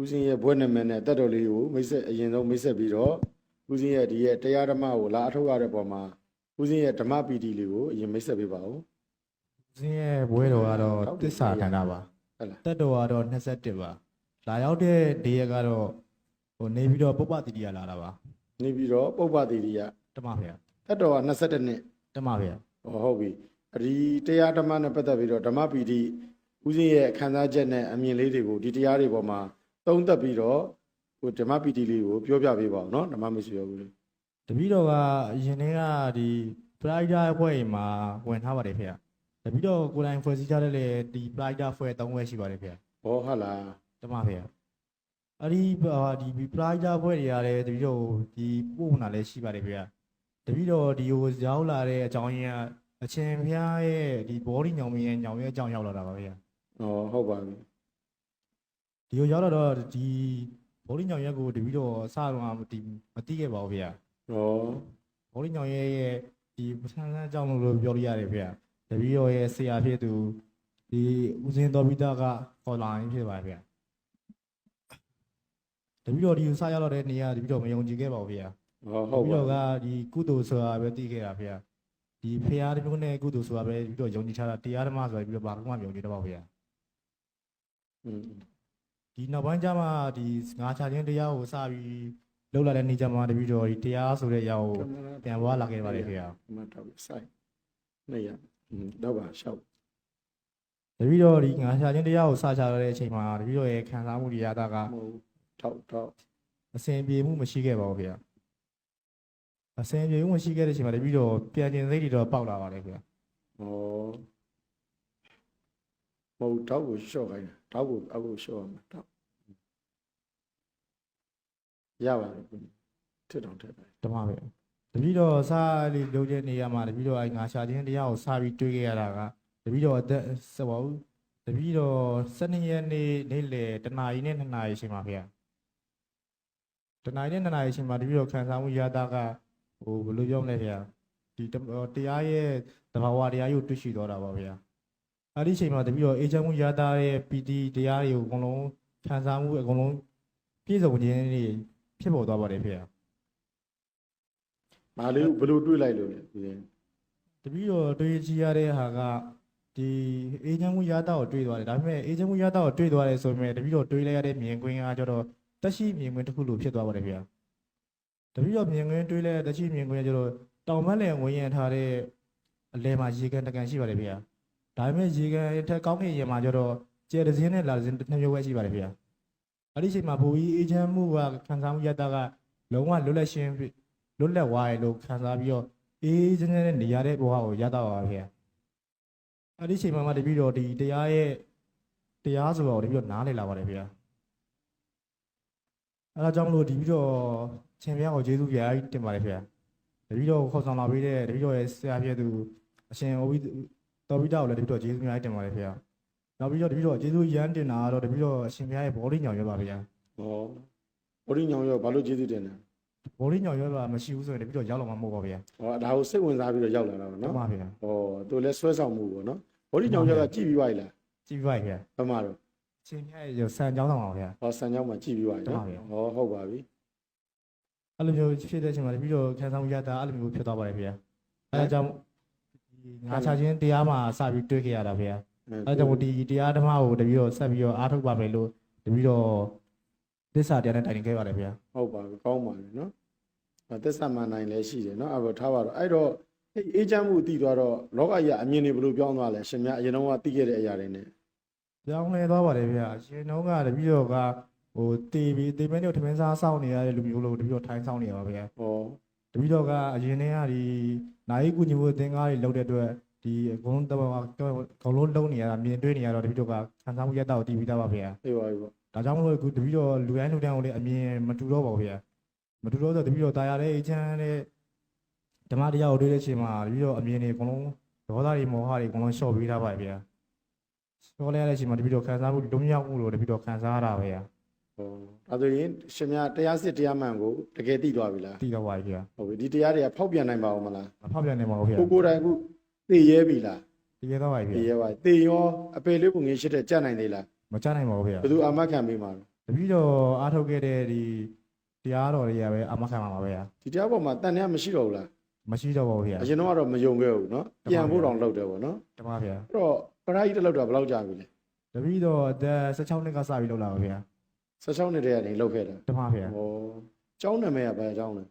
ဦးစင်းရဲ့ဘွဲ့နာမည်နဲ့တက်တော်လေးကိုမိတ်ဆက်အရင်ဆုံးမိတ်ဆက်ပြီးတော့ဦးစင်းရဲ့ဒီရဲ့တရားဓမ္မကိုလာအထောက်ရတဲ့ပုံမှာဦးစင်းရဲ့ဓမ္မပီတိလေးကိုအရင်မိတ်ဆက်ပေးပါဦးဇင်းရဲ့ဘွဲတော်ကတော့တစ္ဆာခန္ဓာပါဟုတ်လားတက်တော်ကတော့21ပါလာရောက်တဲ့နေရက်ကတော့ဟိုနေပြီးတော့ပုပ္ပတိတိယလာတာပါနေပြီးတော့ပုပ္ပတိရိယတမဖေရတက်တော်က22နှစ်တမဖေရဟောဟုတ်ပြီအဒီတရားဓမ္မနဲ့ပတ်သက်ပြီးတော့ဓမ္မပီတိဦးစင်းရဲ့ခံစားချက်နဲ့အမြင်လေးတွေကိုဒီတရားတွေပေါ်မှာ သုံးသက်ပြီးတော့ဟိုဓမ္မပီတိလေးကိုပြောပြပေးပါအောင်နော်ဓမ္မမိတ်ဆွေတို့လေးတပည့်တော်ကအရင်တည်းကဒီပရိုက်တာအဖွဲ့မှာဝင်ထားပါတယ်ဖေ။တပည့်တော်ကိုယ်တိုင်ဖွဲ့စည်းကြတဲ့လေဒီပရိုက်တာအဖွဲ့၃ဘက်ရှိပါတယ်ဖေ။ဟောဟုတ်လား။တမဖေ။အဲ့ဒီဟာဒီပရိုက်တာအဖွဲ့တွေကလည်းတပည့်တော်ဒီပို့မှလာလည်းရှိပါတယ်ဖေ။တပည့်တော်ဒီကိုရောက်လာတဲ့အကြောင်းရင်းကအချင်းဖျားရဲ့ဒီဘောဒီညောင်မင်းရဲ့ညောင်ရဲ့အကြောင်းရောက်လာတာပါဖေ။ဟောဟုတ်ပါပြီ။ ဒီကိုရောက်လာတော့ဒီဘောလီညောင်ရက်ကိုတပီတော့စတော့မတီမတိခဲ့ပါဘူးဗျာဟောဘောလီညောင်ရက်ရဲ့ဒီပထမဆန်းအကြောင်းလို့ပြောလို့ရတယ်ဗျာတပီတော့ရဲ့ဆရာဖြစ်သူဒီဦးစင်းတော်ပိတာကခေါ်လာရင်ဖြစ်ပါဗျာတပီတော့ဒီကိုစရောက်လာတဲ့နေရာတပီတော့မယုံကြည်ခဲ့ပါဘူးဗျာဟောတဟုတ်ပီပါတော့ကပြီဒီကုသိုလ်ဆိုတာပဲသိခဲ့တာဗျာဒီဖရာတမျိုးနဲ့ကုသိုလ်ဆိုတာပဲတပီတော့ယုံကြည်ထားတာတရားဓမ္မဆိုတာတပီတော့ဘာမှမယုံကြည်တော့ပါဘူးဗျာอืม ဒီနောက်ပိုင်းကျမှဒီငါချခြင်းတရားကိုစပြီးလောက်လာတဲ့နေ့ကျမှတပည့်တော်ဒီတရားဆိုတဲ့အရာကိုပြန်ပွားလာခဲ့ပါတယ်ခင်ဗျာမတ်တော့စိုက်နေရอืมတော့ပါရှောက်တပည့်တော်ဒီငါချခြင်းတရားကိုစချရတဲ့အချိန်မှာတပည့်တော်ရဲ့ခံစားမှုတွေရတာကမဟုတ်ထောက်ထောက်အစဉ်ပြေမှုမရှိခဲ့ပါဘူးခင်ဗျာအစဉ်ပြေမှုမရှိခဲ့တဲ့အချိန်မှာတပည့်တော်ပြန်ကျင်စိတ်တွေတော့ပေါက်လာပါတယ်ခင်ဗျာဟောမဟုတ်ထောက်ကိုရှော့ခိုင်းတာ ထောက်ကိုအခုရှော့ရမှာထောက်ရပါတယ်ကွထစ်တောင်ထက်တယ်တမပဲတပည့်တော်စလေးလုံးတဲ့နေရာမှာတပည့်တော်အဲငါချခြင်းတရားကိုစပြီးတွေးခဲ့ရတာကတပည့်တော်အသက်စပါဘူးတပည့်တော်12ရက်နေ့နေ့လယ်တနာရီနဲ့2နာရီအချိန်မှာခင်ဗျာတနိုင်နဲ့နှစ်နိုင်အချိန်မှာတပည့်တော်ခံစားမှုရတာကဟိုဘယ်လိုပြောမလဲဗျာဒီတတရားရဲ့တဘာဝတရားကိုတွေ့ရှိတော့တာပါဗျာ အဲ့ဒီအချိန်မှာတပည့်တော်အေဂျင့်မှုရတာရဲ့ပီတီတရားတွေကိုအကုန်လုံးခံစားမှုအကုန်လုံးပြည့်စုံခြင်းတွေဖြစ်ပေါ်သွားပါတယ်ဗျာမလေးဘယ်လိုတွေးလိုက်လို့လဲဒီရင်တပည့်တော်တွေ့ကြည့်ရတဲ့ဟာကဒီအေဂျင့်မှုရတာကိုတွေ့သွားတယ်ဒါပေမဲ့အေဂျင့်မှုရတာကိုတွေ့သွားတယ်ဆိုပေမဲ့တပည့်တော်တွေ့လိုက်ရတဲ့မြင်ကွင်းကကျတော့တက်ရှိမြင်ကွင်းတစ်ခုလိုဖြစ်သွားပါတယ်ဗျာတပည့်တော်မြင်ကွင်းတွေးလဲတချိမြင်ကွင်းကျတော့တောင်မက်လယ်ဝင်ရင်ထားတဲ့အလဲမှာရေကန်တကန်ရှိပါတယ်ဗျာ ဒါပေမဲ့ရေကန်ထက်ကောင်းကင်ရေမှာကျတော့ကျဲတစင်းနဲ့လာတစင်းတစ်မျိုးပဲရှိပါတယ်ဗျာအဲ့ဒီအချိန်မှာဘူကြီးအေဂျင့်မှုကခံစားမှုရတာကလုံးဝလွတ်လပ်ရှင်းလွတ်လပ်သွားရလို့ခံစားပြီးတော့အေးချမ်းချမ်းနဲ့နေရတဲ့ဘဝကိုရတော့ပါဗျာအဲ့ဒီအချိန်မှာမှတပည့်တော်ဒီတရားရဲ့တရားဆိုတော့တပည့်တော်နားလည်လာပါတယ်ဗျာအဲဒါကြောင့်မလို့ဒီပြီးတော့ချင်းပြားကိုကျေးဇူးများကြီးတင်ပါတယ်ခင်ဗျာတပည့်တော်ကိုခေါ်ဆောင်လာပေးတဲ့တပည့်တော်ရဲ့ဆရာဖြစ်သူအရှင်အိုဘီ တော်ဘီတာကိုလည်းတပည့်တော်ကျေးဇူးများကြီးတင်ပါတယ်ခင်ဗျာနောက်ပြီးတော့တပည့်တော်ကျေးဇူးရမ်းတင်တာကတော့တပည့်တော်အရှင်ပြားရဲ့ဘောလေးညောင်ရွက်ပါဗျာဟောဘိုးရင်းညောင်ရောဘာလို့ကျေးဇူးတင်လဲဘောလေးညောင်ရွက်ပါမရှိဘူးဆိုရင်တပည့်တော်ရောက်လာမှာမဟုတ်ပါဗျာဟောဒါကိုစိတ်ဝင်စားပြီးတော့ရောက်လာတာပေါ့ဟုတ်နော်ပါဗျာဟောသူလည်းဆွဲဆောင်မှုပေါ့နော်ဘိုးရင်းညောင်ရောကကြည်ပြီးသွားပြီလားကြည့်ပြပါခင်ဗျာဘယ်မှာတော့အရှင်ပြားရဲ့ဆန်ကြောင်းဆောင်ပါဗျာဟောစံကြောင်းမှာကြည်ပြီးသွားပြီနော်ဟုတ်ပါပြီဟောဟုတ်ပါပြီအဲ့လိုမျိုးဖြစ်တဲ့အချိန်မှာတပည့်တော်ခံစားမှုရတာအဲ့လိုမျိုးဖြစ်သွားပါတယ်ဗျာအဲဒါကြောင့်ဒီ ငါချခြင်းတရားမှာစပြီးတွေးခဲ့ရတာဗျာအဲဒါကြောင့်ဒီတရားဓမ္မကိုတပည့်တော်ဆက်ပြီးတော့အားထုတ်ပါမယ်လို့တပည့်တော်သစ္စာတရားနဲ့တိုင်နေခဲ့ပါတယ်ဗျာဟုတ်ပါပြီကောင်းပါပြီနော်အဲသစ္စာမှန်နိုင်လည်းရှိတယ်နော်အဲ့တော့ထားပါတော့အဲ့တော့အဲ့အေးချမ်းမှုတည်သွားတော့လောကကြီးကအမြင်တွေဘယ်လိုပြောင်းသွားလဲရှင်များအရင်တော့ကသိခဲ့တဲ့အရာတွေနဲ့ပြောင်းလဲသွားပါတယ်ဗျာရှင်တော်ကတပည့်တော်ကဟိုတေးပြီးတေးမဲတို့ထမင်းစားစောင့်နေရတဲ့လူမျိုးလို့တပည့်တော်ထိုင်းစောင့်နေရပါဗျာဟော တပည့်တော်ကအရင်တည်းကဒီနိုင်ကူညီဖို့သင်္ကားတွေလုပ်တဲ့အတွက်ဒီအကုန်လုံးတော့အကုန်လုံးလုံးနေရတာမြင်တွေ့နေရတော့တပည့်တော်ကခံစားမှုရတာကိုတည်ပြီးသားပါဗျာအေးပါပြီပေါ့ဒါကြောင့်မလို့အခုတပည့်တော်လူတိုင်းလူတိုင်းကိုလည်းအမြင်မတူတော့ပါဘူးဗျာမတူတော့ဆိုတပည့်တော်တာယာတဲ့အေချမ်းတဲ့ဓမ္မတရားကိုတွေ့တဲ့အချိန်မှာတပည့်တော်အမြင်တွေအကုန်လုံးဒေါသတွေမောဟတွေအကုန်လုံးလျှော့ပေးထားပါဗျာလျှော့လဲရတဲ့အချိန်မှာတပည့်တော်ခံစားမှုလုံးမြောက်မှုလို့တပည့်တော်ခံစားရတာပဲဗျာဟော ဒါဆိုရင်ရှင်များတရားစစ်တရားမှန်ကိုတကယ်သိသွားပြီလား သိတော့ပါပြီဗျာ ဟုတ်ပြီဒီတရားတွေကဖောက်ပြန်နိုင်ပါဦးမလား မဖောက်ပြန်နေပါဘူးဗျာ ကိုကိုယ်တိုင်ခုသိရဲပြီလား သိရတော့ပါပြီ သိ ဗျာ ရဲပါသိရောအပေလေးပုံငင်းရှိတဲ့ကြက်နိုင်သေးလား မချနိုင်ပါဘူးဗျာ ဘယ်သူအာမခံပေးမှာလဲ တပည့်တော်အားထုတ်ခဲ့တဲ့ဒီတရားတော်တွေကပဲအမခံပါပါဗျာ ဒီတရားပေါ်မှာတန်တရားမရှိတော့ဘူးလား မရှိတော့ပါဘူးဗျာ အရင်တော့ကတော့မယုံခဲ့ဘူးเนาะပြန်ဖို့တောင်လုပ်တယ်ပေါ့နော် တမဗျာ အဲ့တော့ပရာဟိတလောက်တာဘယ်လောက်ကြာပြီလဲ တပည့်တော်အသက်16နှစ်ကစပြီးလောက်လာပါဗျာ 16နှစ်တည်းကနေလောက်ခဲ့တာတမဗျာဟောကျောင်းနာမည်ကဘယ်ကျောင်းလဲ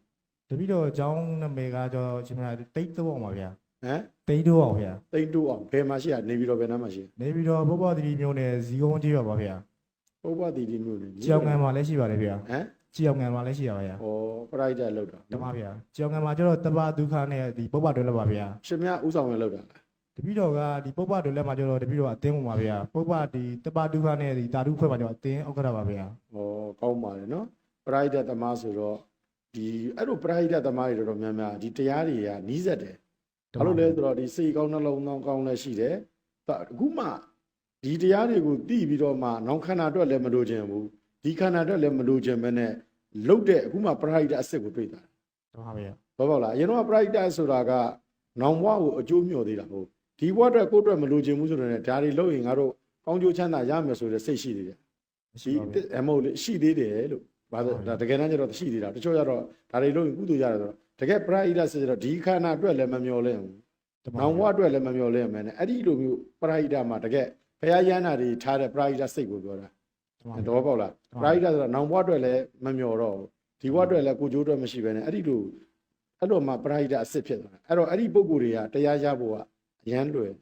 တပည့်တော်အကြောင်းနာမည်ကကြောရှင်မတိတ်တော့အောင်ပါဗျာဟမ်တိတ်တော့အောင်ဗျာတိတ်တူအောင်ဘယ်မှာရှိရနေပြီးတော့ဘယ်နားမှာရှိရနေပြီးတော့ဘောဘောတိမျိုးနဲ့ဇီကုန်းကြီးပါပါဗျာပုပ္ပတိတိမျိုးနေကြောင်ငံမှာလည်းရှိပါတယ်ဗျာဟမ်ကြောင်ငံမှာလည်းရှိရပါဗျာဟောပရာဟိတလောက်တာတမဗျာကြောင်ငံမှာကျတော့တပဒုက္ခနဲ့ဒီပုပ္ပတွဲလောက်ပါဗျာရှင်မြဥဆောင်ရလောက်တာလား တပည့်တော်ကဒီပုပ္ပတွဲလက်မှာကျတော့တပည့်တော်အတင်းဝင်ပါဗျာပုပ္ပဒီတပဒုက္ခနဲ့ဒီတာဓုဖွဲ့မှာကျတော့အတင်းအောက်ကရပါဗျာဟောကောင်းပါတယ်နော်ပရာဟိတသမားဆိုတော့ဒီအဲ့လိုပရာဟိတသမားတွေတော်တော်များများဒီတရားတွေကနီးစက်တယ်ဘာလို့လဲဆိုတော့ဒီစိတ်ကောင်းနှလုံးကောင်းကောင်းလည်းရှိတယ်အခုမှဒီတရားတွေကိုသိပြီးတော့မှနောင်ခန္ဓာအတွက်လည်းမလိုချင်ဘူးဒီခန္ဓာအတွက်လည်းမလိုချင်ဘဲနဲ့လုတ်တဲ့အခုမှပရာဟိတအစ်စ်ကိုတွေ့တာတမဗျာဘာပေါ့လားအရင်တော့ပရိုက်တာဆိုတာကနောင်ဘဝကိုအကျိုးမျှော်သေးတာဟုတ် ဒီဘဝအတွက်ကိုယ့်အတွက်မလိုချင်ဘူးဆိုတော့လည်းဒါတွေလုပ်ရင်ငါတို့ကောင်းကျိုးချမ်းသာရမယ်ဆိုတဲ့စိတ်ရှိသေးတယ်မရှိဒီပါဘူးအမဟုတ်လေရှိသေးတယ်လို့ဘာလို့ဒါတကယ်တမ်းကျတော့ရှိသေးတာတချို့ကျတော့ဒါတွေလုပ်ရင်ကုသိုလ်ရတယ်ဆိုတော့တကယ်ပရိုက်တာဆိုတော့ဒီခန္ဓာအတွက်လည်းမမျှော်လင့်ဘူးတမနောင်ဘဝအတွက်လည်းမမျှော်လင့်မယ်နဲ့အဲ့ဒီလိုမျိုးပရိုက်တာမှာတကယ်ဘုရားရဟန္တာတွေထားတဲ့ပရိုက်တာစိတ်ကိုပြောတာတမတော့ပေါ့လားပရိုက်တာဆိုတော့နောင်ဘဝအတွက်လည်းမမျှော်တော့ဘူးဒီဘဝအတွက်လည်းကိုယ်ကျိုးအတွက်မရှိဘဲနဲ့အဲ့ဒီလိုအဲ့တော့မှပရိုက်တာအစ်စ်ဖြစ်သွားတယ်အဲ့တော့အဲ့ဒီပုံကိုယ်တွေကတရားရဖို့ကအ ရန်လွယ်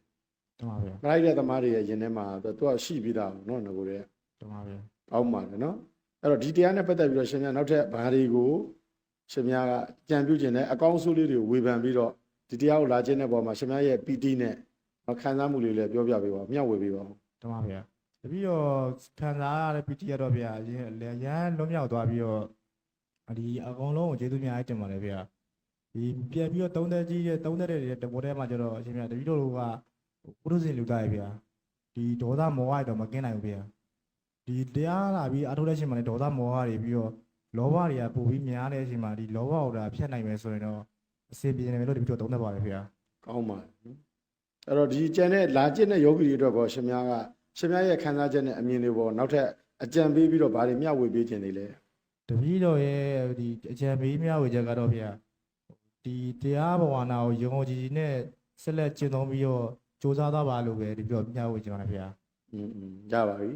တမဗျာပရိုက်တဲ့သမားတွေရဲ့ယင်ထဲမှာသူကရှိပြီးသားပေါ့နော်ငကိုယ်တွေကတမဗျာအောက်ပါတယ်နော်အဲ့တော့ဒီတရားနဲ့ပတ်သက်ပြီးတော့ရှင်များနောက်ထပ်ဘာတွေကိုရှင်များကကြံပြုခြင်းနဲ့အကောင်းဆုံးလေးတွေကိုဝေဖန်ပြီးတော့ဒီတရားကိုလာခြင်းတဲ့ပေါ်မှာရှင်များရဲ့ PT နဲ့ခံစားမှုလေးလည်းပြောပြပေးပါဦးမျှဝေပေးပါဦးတမဗျာတပည့်တော်ခံစားရတဲ့ပီတီရတော့ဗျာရန်ရန်လွံ့မြောက်သွားပြီးတော့ဒီအကောင်လုံးကိုကျေးဇူးများအတင်ပါတယ်ဗျာ ဒီပြန်ပြီးတော့တုံးသက်ကြီးတဲ့တုံးသက်တဲ့တဘောထဲမှာကျတော့အရှင်မြတ်တပည့်တော်တို့ကပုရုဇဉ်လူသားရဲ့ဗျာဒီဒေါသမောဟတွေတော့မကင်းနိုင်ဘူးဗျာဒီတရားလာပြီးအထုတဲ့အချိန်မှာလည်းဒေါသမောဟတွေပြီးတော့လောဘတွေကပိုပြီးများတဲ့အချိန်မှာဒီလောဘကိုဒါဖြတ်နိုင်မယ်ဆိုရင်တော့အစီပြေနေမယ်လို့တပည့်တော်တုံးသက်ပါတယ်ဗျာကောင်းပါတယ်နော်အဲ့တော့ဒီကျန်တဲ့လာကျင့်တဲ့ယောဂီတွေအတွက်ပေါ့ရှင်များကရှင်များရဲ့ခံစားချက်နဲ့အမြင်တွေပေါ့နောက်ထပ်အကြံပေးပြီးတော့ဗာတွေမျှဝေပေးခြင်းတွေလဲတပည့်တော်ရဲ့ဒီအကြံပေးများဝေချက်ကတော့ဗျာ ဒီတရားဘဝနာကိုယုံကြည်ကြည်နဲ့ဆက်လက်ကျင့်သုံးပြီးတော့စ조사သားပါလို့ပဲဒီပြောမျှဝေချင်ပါတယ်ဗျာ อืมอืมရပါပြီ